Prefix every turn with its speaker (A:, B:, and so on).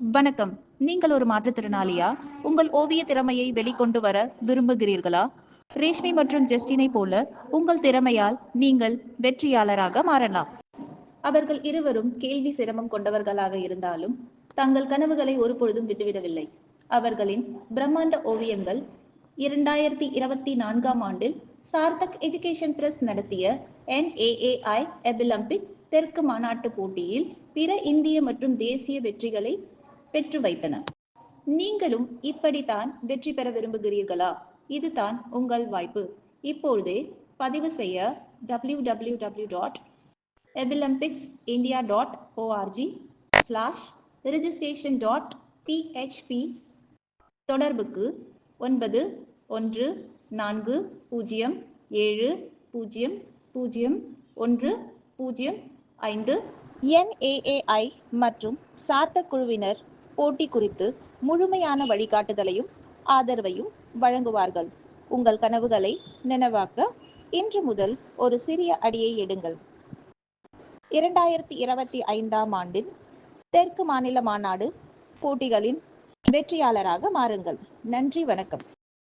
A: வணக்கம். நீங்கள் ஒரு மாற்றுத்திறனாளியா? உங்கள் ஓவிய திறமையை வெளிக்கொண்டு வர விரும்புகிறீர்களா? ரேஷ்மி மற்றும் ஜஸ்டினை போல உங்கள் திறமையால் நீங்கள் வெற்றியாளராக மாறலாம். அவர்கள் இருவரும் கேள்வி சிரமம் கொண்டவர்களாக இருந்தாலும் தங்கள் கனவுகளை ஒருபொழுதும் விட்டுவிடவில்லை. அவர்களின் பிரம்மாண்ட ஓவியங்கள் இரண்டாயிரத்தி இருபத்தி நான்காம் ஆண்டில் சார்த்தக் எஜுகேஷன் பிரஸ் நடத்திய என்ஏஏஐ எபிலம்பிக் தெற்கு மாநாட்டு போட்டியில் பிற இந்திய மற்றும் தேசிய வெற்றிகளை பெற்று வைத்தன. நீங்களும் இப்படித்தான் வெற்றி பெற விரும்புகிறீர்களா? இதுதான் உங்கள் வாய்ப்பு. இப்பொழுதே பதிவு செய்ய W W W dot abilympics India dot O R G slash registration dot P H P தொடர்புக்கு ஒன்பது ஒன்று நான்கு பூஜ்ஜியம் ஏழு பூஜ்ஜியம் பூஜ்ஜியம் ஒன்று பூஜ்ஜியம் ஐந்து என்ஏஏஐ மற்றும் சார்த்த குழுவினர் போட்டி குறித்து முழுமையான வழிகாட்டுதலையும் ஆதரவையும் வழங்குவார்கள். உங்கள் கனவுகளை நினைவாக்க இன்று முதல் ஒரு சிறிய அடியை எடுங்கள். இரண்டாயிரத்தி இருபத்தி ஐந்தாம் ஆண்டின் தெற்கு மாநில மாநாடு போட்டிகளின் வெற்றியாளராக மாறுங்கள். நன்றி வணக்கம்.